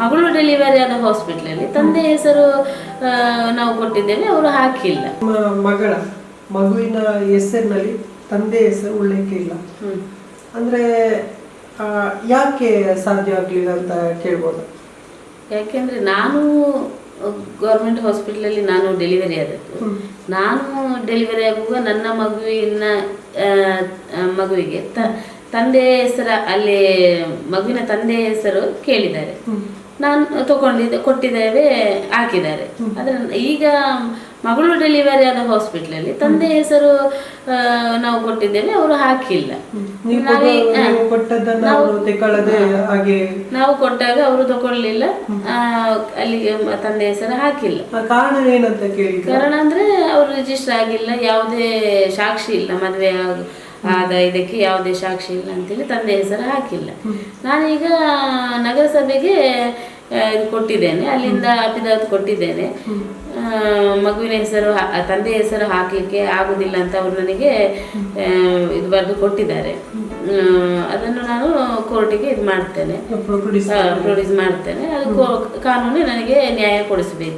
ಮಗಳು ಡೆಲಿವರಿ ಆದ ಹಾಸ್ಪಿಟ್ಲಲ್ಲಿ ತಂದೆ ಹೆಸರು ನಾವು ಕೊಟ್ಟಿದ್ದೇವೆ ಅವರು ಹಾಕಿಲ್ಲ. ಮಗಳ ಮಗುವಿನ ಹೆಸರಿನಲ್ಲಿ ತಂದೆ ಹೆಸರು ಉಲ್ಲೇಖ ಇಲ್ಲ. ಅಂದ್ರೆ ಯಾಕೆ ಸಾಧ್ಯ ಆಗ್ಲಿಲ್ಲ ಅಂತ ಕೇಳ್ಬೋದು? ಯಾಕೆಂದ್ರೆ ನಾನು ಗೌರ್ಮೆಂಟ್ ಹಾಸ್ಪಿಟ್ಲಲ್ಲಿ ನಾನು ಡೆಲಿವರಿ ಆದದ್ದು. ನಾನು ಡೆಲಿವರಿ ಆಗುವಾಗ ನನ್ನ ಮಗುವಿನ ಮಗುವಿಗೆ ತ ತಂದೆ ಹೆಸರ ಅಲ್ಲಿ ಮಗುವಿನ ತಂದೆ ಹೆಸರು ಕೇಳಿದ್ದಾರೆ. ನಾನು ತಗೊಂಡಿದ್ದೆ ಕೊಟ್ಟಿದ್ದೇವೆ ಹಾಕಿದ್ದಾರೆ. ಆದರೆ ಈಗ ಮಗಳು ಡೆಲಿವರಿ ಆದ ಹಾಸ್ಪಿಟ್ಲಲ್ಲಿ ತಂದೆ ಹೆಸರು ನಾವು ಕೊಟ್ಟಿದ್ದೇವೆ ಅವರು ಹಾಕಿಲ್ಲ. ನೀವು ಕೊಟ್ಟಾಗ ಅವರು ತಗೊಳ್ಳಿಲ್ಲ. ಆ, ಅಲ್ಲಿಗೆ ತಂದೆ ಹೆಸರು ಹಾಕಿಲ್ಲ. ಕಾರಣ ಅಂದ್ರೆ ಅವರು ರಿಜಿಸ್ಟರ್ ಆಗಿಲ್ಲ ಯಾವುದೇ ಸಾಕ್ಷಿ ಇಲ್ಲ ಮದುವೆ ಆಗ- ಆದ ಇದಕ್ಕೆ ಯಾವುದೇ ಸಾಕ್ಷಿ ಇಲ್ಲ ಅಂತೇಳಿ ತಂದೆ ಹೆಸರು ಹಾಕಿಲ್ಲ. ನಾನೀಗ ನಗರಸಭೆಗೆ ಇದು ಕೊಟ್ಟಿದ್ದೇನೆ. ಅಲ್ಲಿಂದ ಅಪಿದಾತ್ ಕೊಟ್ಟಿದ್ದೇನೆ. ಆ, ಮಗುವಿನ ಹೆಸರು ತಂದೆ ಹೆಸರು ಹಾಕಲಿಕ್ಕೆ ಆಗುದಿಲ್ಲ ಅಂತ ಅವರು ನನಗೆ ಇದು ಬರೆದು ಕೊಟ್ಟಿದ್ದಾರೆ. ಅದನ್ನು ನಾನು ಕೋರ್ಟಿಗೆ ಇದು ಮಾಡ್ತೇನೆ. ಪ್ರೊಡ್ಯೂಸ್ ಮಾಡ್ತೇನೆ. ಅದು ಕಾನೂನು ನನಗೆ ನ್ಯಾಯ ಕೊಡಿಸಬೇಕು.